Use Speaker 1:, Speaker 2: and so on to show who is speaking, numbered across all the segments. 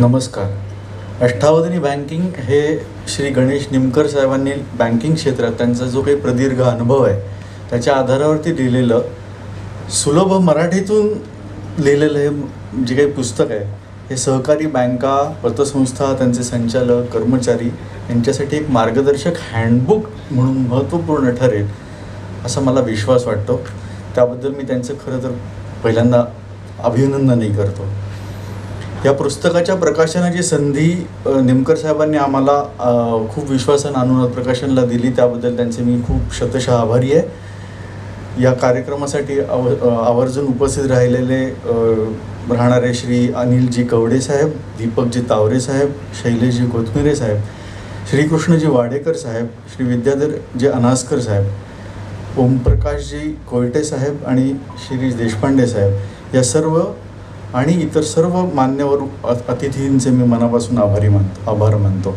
Speaker 1: नमस्कार. अष्टावधानी बँकिंग हे श्री गणेश निमकर साहेबांनी बँकिंग क्षेत्रात त्यांचा जो काही प्रदीर्घ अनुभव आहे त्याच्या आधारावरती लिहिलेलं सुलभ मराठीतून लिहिलेलं हे जे काही पुस्तक आहे हे सहकारी बँका पतसंस्था त्यांचे संचालक कर्मचारी यांच्यासाठी एक मार्गदर्शक हँडबुक म्हणून महत्त्वपूर्ण ठरेल असा मला विश्वास वाटतो. त्याबद्दल मी त्यांचं खरं तर पहिल्यांदा अभिनंदनही करतो. या पुस्तकाच्या प्रकाशनाची संधी निमकर साहेबांनी आम्हाला खूप विश्वासानं आणून प्रकाशनला दिली. त्याबद्दल त्यांचे मी खूप शतशः आभारी आहे. या कार्यक्रमासाठी आव आवर्जून उपस्थित राहिलेले राहणारे श्री अनिलजी कवडे साहेब दीपकजी तावरे साहेब शैलेशजी कोथमिरे साहेब श्रीकृष्णजी वाडेकर साहेब श्री विद्याधरजी अनासकर साहेब ओमप्रकाशजी कोयटे साहेब आणि श्री देशपांडे साहेब. या सर्व आणि इतर सर्व मान्यवर अतिथींचे मी मनापासून आभारी मानतो आभार मानतो.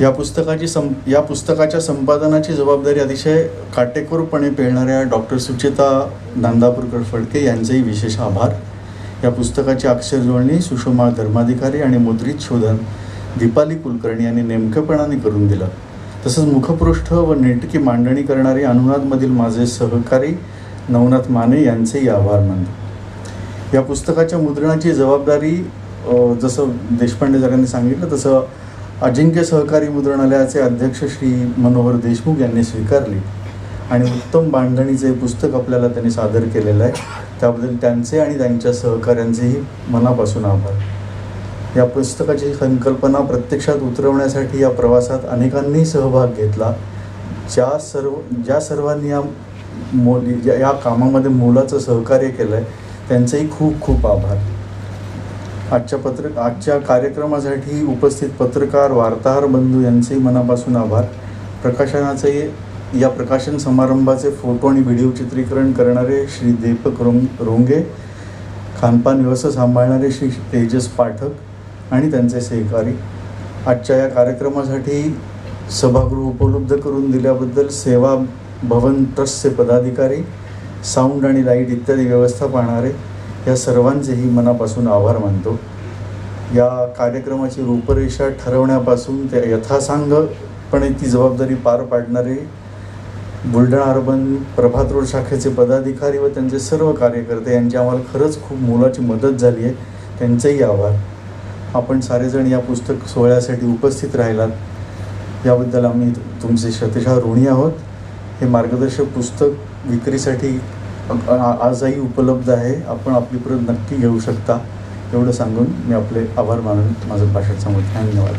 Speaker 1: या पुस्तकाची सं या पुस्तकाच्या संपादनाची जबाबदारी अतिशय काटेकोरपणे पेलणाऱ्या डॉक्टर सुचेता नांदापूरकर फडके यांचेही विशेष आभार. या पुस्तकाची अक्षरजोळणी सुषमा धर्माधिकारी आणि मुद्रित शोधन दीपाली कुलकर्णी यांनी नेमकेपणाने करून दिलं. तसंच मुखपृष्ठ व नेटकी मांडणी करणारे अनुनादमधील माझे सहकारी नवनाथ माने यांचेही आभार मानतो. या पुस्तकाच्या मुद्रणाची जबाबदारी जसं देशपांडे सरांनी सांगितलं तसं अजिंक्य सहकारी मुद्रणालयाचे अध्यक्ष श्री मनोहर देशमुख यांनी स्वीकारली. आणि उत्तम बांधणीचे पुस्तक आपल्याला त्यांनी सादर केलेलं आहे. त्याबद्दल त्यांचे आणि त्यांच्या सहकाऱ्यांचेही मनापासून आभार. या पुस्तकाची संकल्पना प्रत्यक्षात उतरवण्यासाठी या प्रवासात अनेकांनी सहभाग घेतला. ज्या सर्व ज्या सर्वांनी या मोली या कामामध्ये मोलाचं सहकार्य केलं आहे त्यांचेही खूप खूप आभार. आजच्या पत्र आजच्या कार्यक्रमासाठी उपस्थित पत्रकार वार्ताहर बंधू यांचेही मनापासून आभार. प्रकाशनाचे या प्रकाशन समारंभाचे फोटो आणि व्हिडिओ चित्रीकरण करणारे श्री दीपक रोंग रोंगे खानपान व्यवस्था सांभाळणारे श्री तेजस पाठक आणि त्यांचे सहकारी. आजच्या या कार्यक्रमासाठी सभागृह उपलब्ध करून दिल्याबद्दल सेवा भवन ट्रस्टचे पदाधिकारी साऊंड आणि लाइट इत्यादी व्यवस्था पाहणारे या सर्वांचेही मनापासून आभार मानतो. या कार्यक्रमाची रूपरेषा ठरवण्यापासून ते यथासांगपणे ती जबाबदारी पार पाडणारे बुलढाणा अर्बन प्रभात रोड शाखेचे पदाधिकारी व त्यांचे सर्व कार्यकर्ते यांची आम्हाला खरंच खूप मोलाची मदत झाली आहे. त्यांचेही आभार. आपण सारेजण या पुस्तक सोहळ्यासाठी उपस्थित राहिलात. याबद्दल आम्ही तुमचे शतशः ऋणी आहोत. हे मार्गदर्शक पुस्तक विक्रीसाठी आजही उपलब्ध आहे. आपण आपली प्रत नक्की घेऊ शकता. एवढं सांगून मी आपले आभार मानून माझं भाषण सांगतो धन्यवाद.